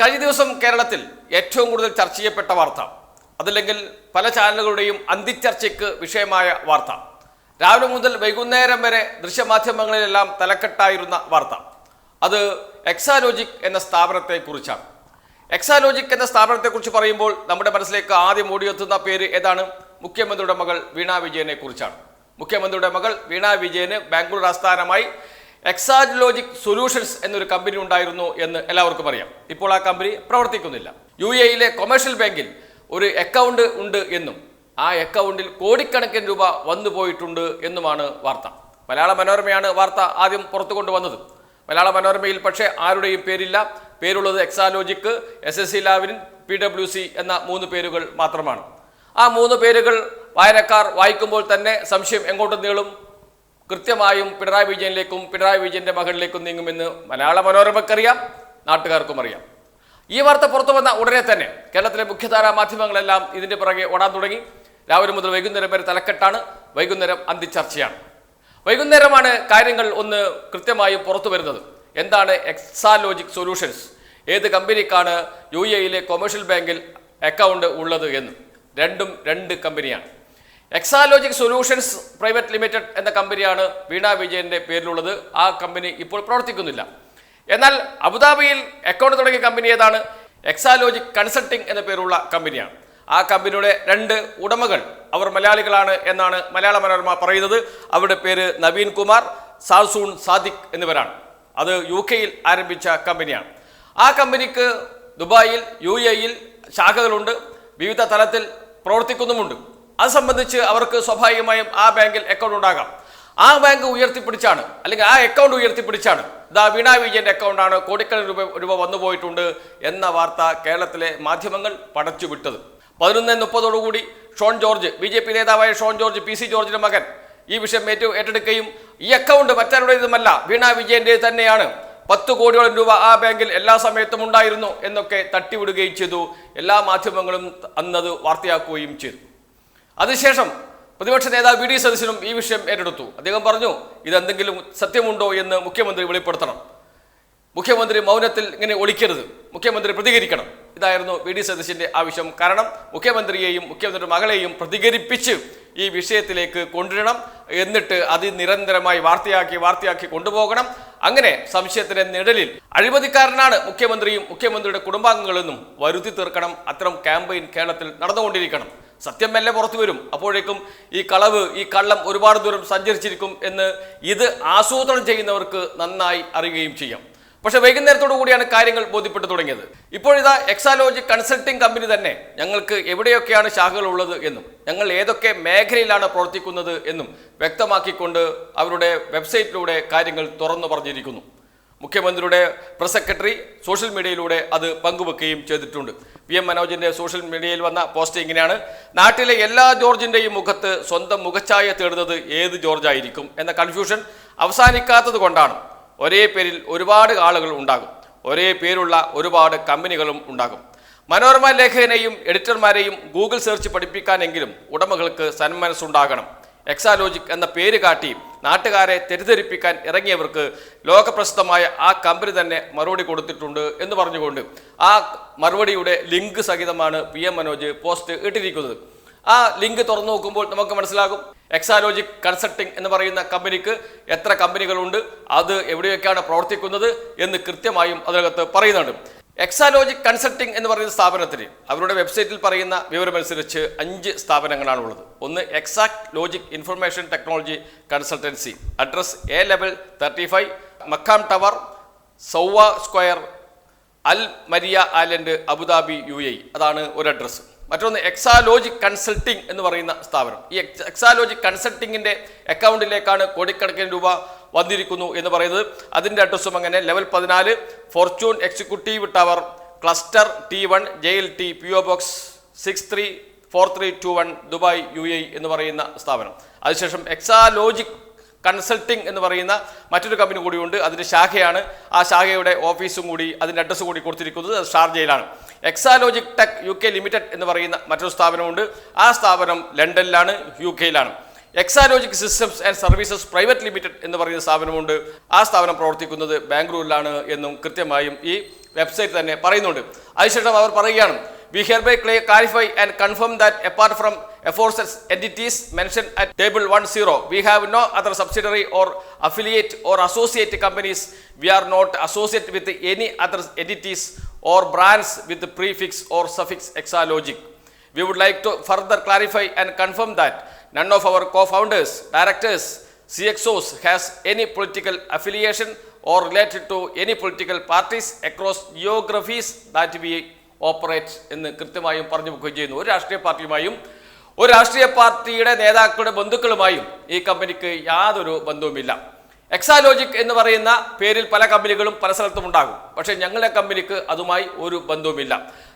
കഴിഞ്ഞ ദിവസം കേരളത്തിൽ ഏറ്റവും കൂടുതൽ ചർച്ച ചെയ്യപ്പെട്ട വാർത്ത അതല്ലെങ്കിൽ പല ചാനലുകളുടെയും അന്തിച്ചർച്ചയ്ക്ക് വിഷയമായ വാർത്ത. രാവിലെ മുതൽ വൈകുന്നേരം വരെ ദൃശ്യമാധ്യമങ്ങളിലെല്ലാം തലക്കെട്ടായിരുന്ന വാർത്ത. അത് എക്സാലോജിക് എന്ന സ്ഥാപനത്തെക്കുറിച്ചാണ്. എക്സാലോജിക് എന്ന സ്ഥാപനത്തെക്കുറിച്ച് പറയുമ്പോൾ നമ്മുടെ മനസ്സിലേക്ക് ആദ്യം ഓടിയെത്തുന്ന പേര് ഏതാണ്? മുഖ്യമന്ത്രിയുടെ മകൾ വീണ വിജയനെ കുറിച്ചാണ് മുഖ്യമന്ത്രിയുടെ മകൾ വീണ വിജയന് ബാംഗ്ലൂർ ആസ്ഥാനമായി എക്സാലോജിക് സൊല്യൂഷൻസ് എന്നൊരു കമ്പനി ഉണ്ടായിരുന്നു എന്ന് എല്ലാവർക്കും അറിയാം. ഇപ്പോൾ ആ കമ്പനി പ്രവർത്തിക്കുന്നില്ല. യു എയിലെ കൊമേഴ്ഷ്യൽ ബാങ്കിൽ ഒരു അക്കൗണ്ട് ഉണ്ട് എന്നും ആ അക്കൗണ്ടിൽ കോടിക്കണക്കിന് രൂപ വന്നു പോയിട്ടുണ്ട് എന്നുമാണ് വാർത്ത. മലയാള മനോരമയാണ് വാർത്ത ആദ്യം പുറത്തു കൊണ്ടുവന്നത് മലയാള മനോരമയിൽ പക്ഷേ ആരുടെയും പേരില്ല. പേരുള്ളത് Exalogic S S C Lavalin P W C എന്ന മൂന്ന് പേരുകൾ മാത്രമാണ്. ആ മൂന്ന് പേരുകൾ വായനക്കാർ വായിക്കുമ്പോൾ തന്നെ സംശയം എങ്ങോട്ട് നീളും? കൃത്യമായും പിണറായി വിജയനിലേക്കും പിണറായി വിജയന്റെ മകളിലേക്കും നീങ്ങുമെന്ന് മലയാള മനോരമക്കറിയാം നാട്ടുകാർക്കും അറിയാം. ഈ വാർത്ത പുറത്തു വന്ന ഉടനെ തന്നെ കേരളത്തിലെ മുഖ്യധാരാ മാധ്യമങ്ങളെല്ലാം ഇതിന്റെ പുറകെ ഓടാൻ തുടങ്ങി. രാവിലെ മുതൽ വൈകുന്നേരം വരെ തലക്കെട്ടാണ് വൈകുന്നേരം അന്തിച്ചർച്ചയാണ് വൈകുന്നേരമാണ് കാര്യങ്ങൾ ഒന്ന് കൃത്യമായും പുറത്തു വരുന്നത്. എന്താണ് എക്സാലോജിക് സൊല്യൂഷൻസ്? ഏത് കമ്പനിക്കാണ് യു എയിലെ കൊമേഴ്ഷ്യൽ ബാങ്കിൽ അക്കൗണ്ട് ഉള്ളത് എന്ന്? രണ്ടും രണ്ട് കമ്പനിയാണ്. എക്സാലോജിക് സൊല്യൂഷൻസ് പ്രൈവറ്റ് ലിമിറ്റഡ് എന്ന കമ്പനിയാണ് വീണ വിജയന്റെ പേരിലുള്ളത്. ആ കമ്പനി ഇപ്പോൾ പ്രവർത്തിക്കുന്നില്ല. എന്നാൽ അബുദാബിയിൽ അക്കൗണ്ട് തുടങ്ങിയ കമ്പനി ഏതാണ്? എക്സാലോജിക് കൺസൾട്ടിംഗ് എന്ന പേരുള്ള കമ്പനിയാണ്. ആ കമ്പനിയുടെ രണ്ട് ഉടമകൾ അവർ മലയാളികളാണ് എന്നാണ് മലയാള മനോരമ പറയുന്നത്. അവരുടെ പേര് നവീൻ കുമാർ സാൽസൂൺ സാദിഖ് എന്നിവരാണ്. അത് യു കെയിൽ ആരംഭിച്ച കമ്പനിയാണ്. ആ കമ്പനിക്ക് ദുബായിൽ യു എയിൽ ശാഖകളുണ്ട്. വിവിധ തലത്തിൽ പ്രവർത്തിക്കുന്നുമുണ്ട്. അത് സംബന്ധിച്ച് അവർക്ക് സ്വാഭാവികമായും ആ ബാങ്കിൽ അക്കൗണ്ട് ഉണ്ടാകാം. ആ ബാങ്ക് ഉയർത്തിപ്പിടിച്ചാണ് അല്ലെങ്കിൽ ആ അക്കൗണ്ട് ഉയർത്തിപ്പിടിച്ചാണ് ഇതാ വീണാ വിജയന്റെ അക്കൗണ്ടാണ് കോടിക്കണക്കിന് രൂപ രൂപ വന്നു പോയിട്ടുണ്ട് എന്ന വാർത്ത കേരളത്തിലെ മാധ്യമങ്ങൾ പടച്ചു വിട്ടത്. പതിനൊന്ന് മുപ്പതോടുകൂടി Shone George B J P നേതാവായ ഷോൺ ജോർജ് പി സി ജോർജിന്റെ മകൻ ഈ വിഷയം ഏറ്റവും ഏറ്റെടുക്കുകയും ഈ അക്കൗണ്ട് മറ്റാരുടേതുമല്ല വീണ വിജയന്റെ തന്നെയാണ്. പത്ത് കോടിയോളം രൂപ ആ ബാങ്കിൽ എല്ലാ സമയത്തും ഉണ്ടായിരുന്നു എന്നൊക്കെ തട്ടിവിടുകയും ചെയ്തു. എല്ലാ മാധ്യമങ്ങളും അന്നത് വാർത്തയാക്കുകയും ചെയ്തു. അതിനുശേഷം പ്രതിപക്ഷ നേതാവ് വി ഡി സതീശനും ഈ വിഷയം ഏറ്റെടുത്തു. അദ്ദേഹം പറഞ്ഞു ഇതെന്തെങ്കിലും സത്യമുണ്ടോ എന്ന് മുഖ്യമന്ത്രി വെളിപ്പെടുത്തണം. മുഖ്യമന്ത്രി മൗനത്തിൽ ഇങ്ങനെ ഒളിക്കരുത്. മുഖ്യമന്ത്രി പ്രതികരിക്കണം. ഇതായിരുന്നു വി ഡി സതീശന്റെ ആവശ്യം. കാരണം മുഖ്യമന്ത്രിയെയും മുഖ്യമന്ത്രിയുടെ മകളെയും പ്രതികരിപ്പിച്ച് ഈ വിഷയത്തിലേക്ക് കൊണ്ടുവരണം എന്നിട്ട് അത് നിരന്തരമായി വാർത്തയാക്കി വാർത്തയാക്കി കൊണ്ടുപോകണം. അങ്ങനെ സംശയത്തിന്റെ നിഴലിൽ അഴിമതിക്കാരനാണ് മുഖ്യമന്ത്രിയും മുഖ്യമന്ത്രിയുടെ കുടുംബാംഗങ്ങളെന്നും വരുത്തി തീർക്കണം. അത്തരം ക്യാമ്പയിൻ കേരളത്തിൽ നടന്നുകൊണ്ടിരിക്കണം. സത്യം മെല്ലെ പുറത്തു വരും. അപ്പോഴേക്കും ഈ കളവ് ഈ കള്ളം ഒരുപാട് ദൂരം സഞ്ചരിച്ചിരിക്കും എന്ന് ഇത് ആസൂത്രണം ചെയ്യുന്നവർക്ക് നന്നായി അറിയുകയും ചെയ്യാം. പക്ഷെ വൈകുന്നേരത്തോടു കൂടിയാണ് കാര്യങ്ങൾ ബോധ്യപ്പെട്ടു തുടങ്ങിയത്. ഇപ്പോഴിതാ എക്സാലോജി കൺസൾട്ടിംഗ് കമ്പനി തന്നെ ഞങ്ങൾക്ക് എവിടെയൊക്കെയാണ് ശാഖകൾ ഉള്ളത് എന്നും ഞങ്ങൾ ഏതൊക്കെ മേഖലയിലാണ് പ്രവർത്തിക്കുന്നത് എന്നും വ്യക്തമാക്കിക്കൊണ്ട് അവരുടെ വെബ്സൈറ്റിലൂടെ കാര്യങ്ങൾ തുറന്നു പറഞ്ഞിരിക്കുന്നു. മുഖ്യമന്ത്രിയുടെ പ്രസ് സെക്രട്ടറി സോഷ്യൽ മീഡിയയിലൂടെ അത് പങ്കുവെക്കുകയും ചെയ്തിട്ടുണ്ട്. പി എം മനോജിന്റെ സോഷ്യൽ മീഡിയയിൽ വന്ന പോസ്റ്റ് ഇങ്ങനെയാണ്. നാട്ടിലെ എല്ലാ ജോർജിന്റെയും മുഖത്ത് സ്വന്തം മുഖച്ഛായ തേടുന്നത് ഏത് ജോർജായിരിക്കും എന്ന കൺഫ്യൂഷൻ അവസാനിക്കാത്തത് കൊണ്ടാണ് ഒരേ പേരിൽ ഒരുപാട് ആളുകൾ ഉണ്ടാകും. ഒരേ പേരുള്ള ഒരുപാട് കമ്പനികളും ഉണ്ടാകും. മനോരമ ലേഖകനെയും എഡിറ്റർമാരെയും ഗൂഗിൾ സെർച്ച് പഠിപ്പിക്കാനെങ്കിലും ഉടമകൾക്ക് സന്മനസ്സുണ്ടാകണം. എക്സാലോജിക് എന്ന പേര് കാട്ടി നാട്ടുകാരെ തെറ്റിദ്ധരിപ്പിക്കാൻ ഇറങ്ങിയവർക്ക് ലോകപ്രസിദ്ധമായ ആ കമ്പനി തന്നെ മറുപടി കൊടുത്തിട്ടുണ്ട് എന്ന് പറഞ്ഞുകൊണ്ട് ആ മറുപടിയുടെ ലിങ്ക് സഹിതമാണ് പി എം മനോജ് പോസ്റ്റ് ഇട്ടിരിക്കുന്നത്. ആ ലിങ്ക് തുറന്നു നോക്കുമ്പോൾ നമുക്ക് മനസ്സിലാകും എക്സാലോജിക് കൺസൾട്ടിംഗ് എന്ന് പറയുന്ന കമ്പനിക്ക് എത്ര കമ്പനികളുണ്ട് അത് എവിടെയൊക്കെയാണ് പ്രവർത്തിക്കുന്നത് എന്ന് കൃത്യമായും അതിനകത്ത് പറയുന്നുണ്ട്. എക്സാലോജിക് കൺസൾട്ടിംഗ് എന്ന് പറയുന്ന സ്ഥാപനത്തിന് അവരുടെ വെബ്സൈറ്റിൽ പറയുന്ന വിവരമനുസരിച്ച് അഞ്ച് സ്ഥാപനങ്ങളാണ് ഉള്ളത് ഒന്ന് exact logic information technology consultancy address A level thirty five Maqam tower Sowwah square Al Maria island Abu Dhabi U A അതാണ് ഒരു അഡ്രസ്സ് മറ്റൊന്ന് എക്സാലോജിക് കൺസൾട്ടിംഗ് എന്ന് പറയുന്ന സ്ഥാപനം. ഈ എക്സ് എക്സാലോജിക് കൺസൾട്ടിങ്ങിന്റെ അക്കൗണ്ടിലേക്കാണ് കോടിക്കണക്കിന് രൂപ വന്നിരിക്കുന്നു എന്ന് പറയുന്നത്. അതിന്റെ അഡ്രസ്സും അങ്ങനെ ലെവൽ പതിനാല് fortune executive tower cluster T one J L T P O box six three four three two one Dubai U A എന്ന് പറയുന്ന സ്ഥാപനം. അതിനുശേഷം എക്സാലോജിക് കൺസൾട്ടിംഗ് എന്ന് പറയുന്ന മറ്റൊരു കമ്പനി കൂടിയുണ്ട്. അതിന്റെ ശാഖയാണ്. ആ ശാഖയുടെ ഓഫീസും കൂടി അതിന്റെ അഡ്രസ്സ് കൂടി കൊടുത്തിരിക്കുന്നത് അത് ഷാർജയിലാണ് Exalogic tech U K limited എന്ന് പറയുന്ന മറ്റൊരു സ്ഥാപനമുണ്ട്. ആ സ്ഥാപനം ലണ്ടനിലാണ് U കെയിലാണ്. Exalogic systems and services private limited എന്ന് പറയുന്ന സ്ഥാപനമുണ്ട്. ആ സ്ഥാപനം പ്രവർത്തിക്കുന്നത് ബാംഗ്ലൂരിലാണ് എന്നും കൃത്യമായും ഈ വെബ്സൈറ്റ് തന്നെ പറയുന്നുണ്ട്. അതിനുശേഷം അവർ പറയുകയാണ് we hereby clarify and confirm that apart from aforesaid entities mention at table one zero we have no other subsidiary or affiliate or associate companies we are not associate with any other entities or brands with prefix or suffix Exalogic we would like to further clarify and confirm and none of our co-founders, directors, CXOs has any political affiliation or related to any political parties across geographies that we operate എന്ന് കൃത്യമായും പറഞ്ഞു വെക്കുകയും ചെയ്യുന്നു ഒരു രാഷ്ട്രീയ പാർട്ടിയുമായും ഒരു രാഷ്ട്രീയ പാർട്ടിയുടെ നേതാക്കളുടെ ബന്ധുക്കളുമായും ഈ കമ്പനിക്ക് യാതൊരു ബന്ധവുമില്ല എക്സാലോജിക് എന്ന് പറയുന്ന പേരിൽ പല കമ്പനികളും പല സ്ഥലത്തും ഉണ്ടാകും. പക്ഷേ ഞങ്ങളുടെ കമ്പനിക്ക് അതുമായി ഒരു ബന്ധവുമില്ല.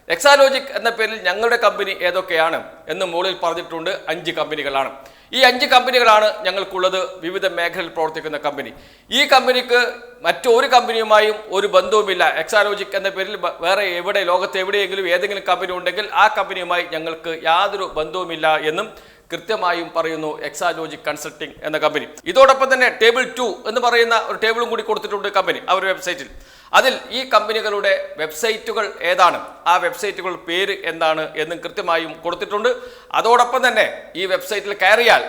എക്സാലോജിക് എന്ന പേരിൽ ഞങ്ങളുടെ കമ്പനി ഏതൊക്കെയാണ് എന്ന് മുകളിൽ പറഞ്ഞിട്ടുണ്ട് അഞ്ച് കമ്പനികളാണ്. ഈ അഞ്ച് കമ്പനികളാണ് ഞങ്ങൾക്കുള്ളത് വിവിധ മേഖലയിൽ പ്രവർത്തിക്കുന്ന കമ്പനി. ഈ കമ്പനിക്ക് മറ്റൊരു കമ്പനിയുമായും ഒരു ബന്ധവുമില്ല. എക്സാലോജിക് എന്ന പേരിൽ വേറെ എവിടെ ലോകത്ത് എവിടെയെങ്കിലും ഏതെങ്കിലും കമ്പനി ഉണ്ടെങ്കിൽ ആ കമ്പനിയുമായി ഞങ്ങൾക്ക് യാതൊരു ബന്ധവുമില്ല എന്നും കൃത്യമായും പറയുന്നു എക്സാലോജിക് കൺസൾട്ടിംഗ് എന്ന കമ്പനി ഇതോടൊപ്പം തന്നെ ടേബിൾ ടു എന്ന് പറയുന്ന ഒരു ടേബിളും കൂടി കൊടുത്തിട്ടുണ്ട് കമ്പനി അവരുടെ വെബ്സൈറ്റിൽ അതിൽ ഈ കമ്പനികളുടെ വെബ്സൈറ്റുകൾ ഏതാണ്? ആ വെബ്സൈറ്റുകൾ പേര് എന്താണ് എന്നും കൃത്യമായും കൊടുത്തിട്ടുണ്ട്. അതോടൊപ്പം തന്നെ ഈ വെബ്സൈറ്റിൽ കയറിയാൽ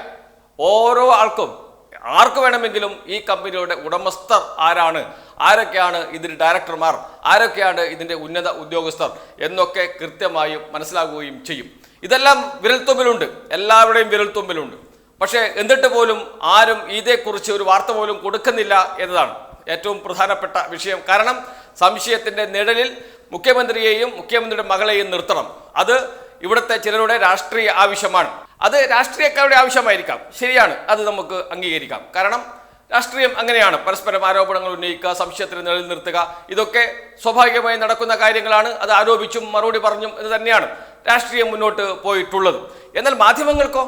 ഓരോ ആൾക്കും ആർക്ക് വേണമെങ്കിലും ഈ കമ്പനിയുടെ ഉടമസ്ഥർ ആരാണ്? ആരൊക്കെയാണ് ഇതിന്റെ ഡയറക്ടർമാർ ആരൊക്കെയാണ് ഇതിന്റെ ഉന്നത ഉദ്യോഗസ്ഥർ? എന്നൊക്കെ കൃത്യമായും മനസ്സിലാകുകയും ചെയ്യും. ഇതെല്ലാം വിരൽത്തുമ്പിലുണ്ട്. എല്ലാവരുടെയും വിരൽത്തുമ്പിലുണ്ട്. പക്ഷേ എന്നിട്ട് പോലും ആരും ഇതേക്കുറിച്ച് ഒരു വാർത്ത പോലും കൊടുക്കുന്നില്ല എന്നതാണ് ഏറ്റവും പ്രധാനപ്പെട്ട വിഷയം. കാരണം സംശയത്തിന്റെ നിഴലിൽ മുഖ്യമന്ത്രിയെയും മുഖ്യമന്ത്രിയുടെ മകളെയും നിർത്തണം. അത് ഇവിടുത്തെ ചിലരുടെ രാഷ്ട്രീയ ആവശ്യമാണ്. അത് രാഷ്ട്രീയക്കാരുടെ ആവശ്യമായിരിക്കാം. ശരിയാണ്. അത് നമുക്ക് അംഗീകരിക്കാം. കാരണം രാഷ്ട്രീയം അങ്ങനെയാണ്. പരസ്പരം ആരോപണങ്ങൾ ഉന്നയിക്കുക സംശയത്തിന് നിലനിർത്തുക. നിർത്തുക ഇതൊക്കെ സ്വാഭാവികമായി നടക്കുന്ന കാര്യങ്ങളാണ്. അത് ആരോപിച്ചും മറുപടി പറഞ്ഞും എന്ന് തന്നെയാണ് രാഷ്ട്രീയം മുന്നോട്ട് പോയിട്ടുള്ളത്. എന്നാൽ മാധ്യമങ്ങൾക്കോ?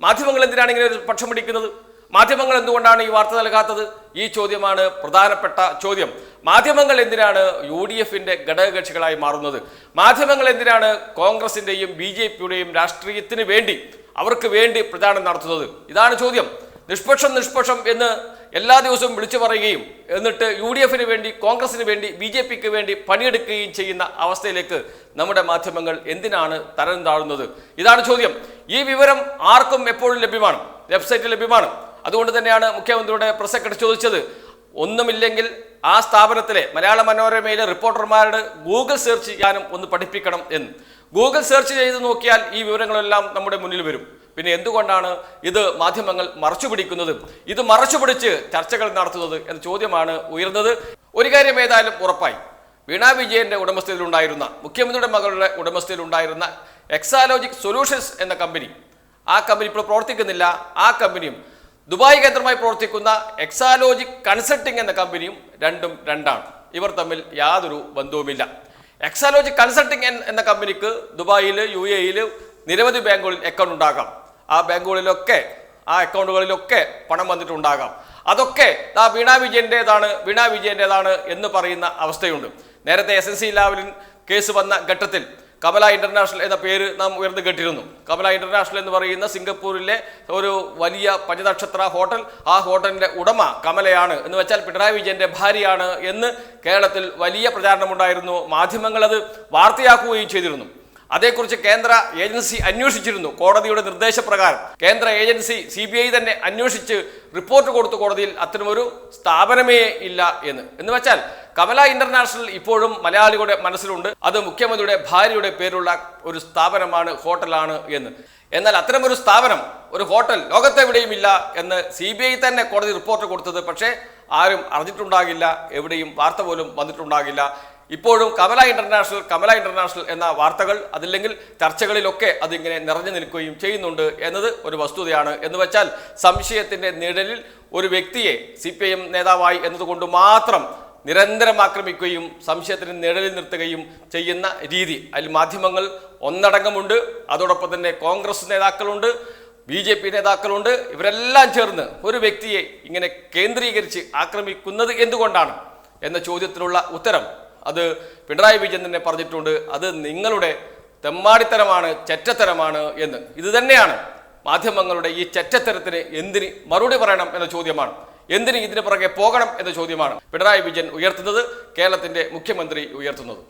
മാധ്യമങ്ങൾ എന്തിനാണ് ഇങ്ങനെ ഒരു പക്ഷം പിടിക്കുന്നത്? മാധ്യമങ്ങൾ എന്തുകൊണ്ടാണ് ഈ വാർത്ത നൽകാത്തത്? ഈ ചോദ്യമാണ് പ്രധാനപ്പെട്ട ചോദ്യം. മാധ്യമങ്ങൾ എന്തിനാണ് യു ഡി എഫിന്റെ ഘടകകക്ഷികളായി മാറുന്നത്? മാധ്യമങ്ങൾ എന്തിനാണ് കോൺഗ്രസിന്റെയും ബി ജെ പിയുടെയും രാഷ്ട്രീയത്തിന് വേണ്ടി അവർക്ക് വേണ്ടി പ്രചാരണം നടത്തുന്നത്? ഇതാണ് ചോദ്യം. നിഷ്പക്ഷം നിഷ്പക്ഷം എന്ന് എല്ലാ ദിവസവും വിളിച്ചു പറയുകയും എന്നിട്ട് യു ഡി എഫിന് വേണ്ടി കോൺഗ്രസിന് വേണ്ടി ബി ജെ പിക്ക് വേണ്ടി പണിയെടുക്കുകയും ചെയ്യുന്ന അവസ്ഥയിലേക്ക് നമ്മുടെ മാധ്യമങ്ങൾ എന്തിനാണ് തരം താഴുന്നത്? ഇതാണ് ചോദ്യം. ഈ വിവരം ആർക്കും എപ്പോഴും ലഭ്യമാണ്. വെബ്സൈറ്റിൽ ലഭ്യമാണ്. അതുകൊണ്ട് തന്നെയാണ് മുഖ്യമന്ത്രിയുടെ പ്രസ് സെക്രട്ടറി ചോദിച്ചത്. ഒന്നുമില്ലെങ്കിൽ ആ സ്ഥാപനത്തിലെ മലയാള മനോരമയിലെ റിപ്പോർട്ടർമാരുടെ ഗൂഗിൾ സെർച്ച് ചെയ്യാനും ഒന്ന് പഠിപ്പിക്കണം എന്ന്. ഗൂഗിൾ സെർച്ച് ചെയ്ത് നോക്കിയാൽ ഈ വിവരങ്ങളെല്ലാം നമ്മുടെ മുന്നിൽ വരും. പിന്നെ എന്തുകൊണ്ടാണ് ഇത് മാധ്യമങ്ങൾ മറച്ചു പിടിക്കുന്നത് ഇത് മറച്ചു പിടിച്ച് ചർച്ചകൾ നടത്തുന്നത് എന്ന ചോദ്യമാണ് ഉയർന്നത്. ഒരു കാര്യം ഏതായാലും ഉറപ്പായി. വീണ വിജയന്റെ ഉടമസ്ഥതയിലുണ്ടായിരുന്ന മുഖ്യമന്ത്രിയുടെ മകളുടെ ഉടമസ്ഥതയിലുണ്ടായിരുന്ന എക്സാലോജിക് സൊല്യൂഷൻസ് എന്ന കമ്പനി ആ കമ്പനി ഇപ്പോൾ പ്രവർത്തിക്കുന്നില്ല. ആ കമ്പനിയും ദുബായ് കേന്ദ്രമായി പ്രവർത്തിക്കുന്ന എക്സാലോജിക് കൺസൾട്ടിംഗ് എന്ന കമ്പനിയും രണ്ടും രണ്ടാണ്. ഇവർ തമ്മിൽ യാതൊരു ബന്ധവുമില്ല. എക്സാലോജിക് കൺസൾട്ടിംഗ് എന്ന കമ്പനിക്ക് ദുബായിൽ യു എയിൽ നിരവധി ബാങ്കുകളിൽ അക്കൗണ്ട് ഉണ്ടാകാം. ആ ബാങ്കുകളിലൊക്കെ ആ അക്കൗണ്ടുകളിലൊക്കെ പണം വന്നിട്ടുണ്ടാകാം. അതൊക്കെ ആ വീണ വിജയന്റെതാണ് വീണ വിജയന്റെതാണ് എന്ന് പറയുന്ന അവസ്ഥയുണ്ട്. നേരത്തെ S N C Lavalin case വന്ന ഘട്ടത്തിൽ കമല ഇന്റർനാഷണൽ എന്ന പേര് നാം ഉയർന്നു കേട്ടിരുന്നു. കമല ഇന്റർനാഷണൽ എന്ന് പറയുന്ന സിംഗപ്പൂരിലെ ഒരു വലിയ പഞ്ചനക്ഷത്ര ഹോട്ടൽ ആ ഹോട്ടലിന്റെ ഉടമ കമലയാണ്. എന്ന് വെച്ചാൽ പിണറായി വിജയന്റെ ഭാര്യയാണ് എന്ന് കേരളത്തിൽ വലിയ പ്രചാരണമുണ്ടായിരുന്നു മാധ്യമങ്ങൾ അത് വാർത്തയാക്കുകയും ചെയ്തിരുന്നു. അതേക്കുറിച്ച് കേന്ദ്ര ഏജൻസി അന്വേഷിച്ചിരുന്നു കോടതിയുടെ നിർദ്ദേശപ്രകാരം. കേന്ദ്ര ഏജൻസി സി ബി ഐ തന്നെ അന്വേഷിച്ച് റിപ്പോർട്ട് കൊടുത്തു കോടതിയിൽ അത്തരമൊരു സ്ഥാപനമേ ഇല്ല എന്ന്. എന്ന് വെച്ചാൽ കമല ഇന്റർനാഷണൽ ഇപ്പോഴും മലയാളികളുടെ മനസ്സിലുണ്ട്. അത് മുഖ്യമന്ത്രിയുടെ ഭാര്യയുടെ പേരുള്ള ഒരു സ്ഥാപനമാണ് ഹോട്ടലാണ് എന്ന്. എന്നാൽ അത്തരമൊരു സ്ഥാപനം ഒരു ഹോട്ടൽ ലോകത്തെവിടെയും ഇല്ല എന്ന് സി ബി ഐ തന്നെ കോടതി റിപ്പോർട്ട് കൊടുത്തത് പക്ഷേ ആരും അറിഞ്ഞിട്ടുണ്ടാകില്ല. എവിടെയും വാർത്ത പോലും വന്നിട്ടുണ്ടാകില്ല. ഇപ്പോഴും കമല ഇന്റർനാഷണൽ കമല ഇന്റർനാഷണൽ എന്ന വാർത്തകൾ അതില്ലെങ്കിൽ ചർച്ചകളിലൊക്കെ അതിങ്ങനെ നിറഞ്ഞു നിൽക്കുകയും ചെയ്യുന്നുണ്ട് എന്നത് ഒരു വസ്തുതയാണ്. എന്ന് വെച്ചാൽ സംശയത്തിന്റെ നിഴലിൽ ഒരു വ്യക്തിയെ സി പി ഐ എം നേതാവായി എന്നതുകൊണ്ട് മാത്രം നിരന്തരം ആക്രമിക്കുകയും സംശയത്തിന് നിഴലിൽ നിർത്തുകയും ചെയ്യുന്ന രീതി. അതിൽ മാധ്യമങ്ങൾ ഒന്നടങ്കമുണ്ട്. അതോടൊപ്പം തന്നെ കോൺഗ്രസ് നേതാക്കളുണ്ട് ബി ജെ പി നേതാക്കളുണ്ട്. ഇവരെല്ലാം ചേർന്ന് ഒരു വ്യക്തിയെ ഇങ്ങനെ കേന്ദ്രീകരിച്ച് ആക്രമിക്കുന്നത് എന്തുകൊണ്ടാണ്? എന്ന ചോദ്യത്തിനുള്ള ഉത്തരം അത് പിണറായി വിജയൻ തന്നെ പറഞ്ഞിട്ടുണ്ട് അത് നിങ്ങളുടെ തെമ്മാടിത്തരമാണ് ചെറ്റത്തരമാണ് എന്ന്. ഇത് തന്നെയാണ് മാധ്യമങ്ങളുടെ ഈ ചെറ്റത്തരത്തിന് എന്തിന് മറുപടി പറയണം എന്ന ചോദ്യമാണ്. എന്തിന് ഇതിന് പുറകെ പോകണം എന്ന ചോദ്യമാണ് പിണറായി വിജയൻ ഉയർത്തുന്നത് കേരളത്തിന്റെ മുഖ്യമന്ത്രി ഉയർത്തുന്നത്.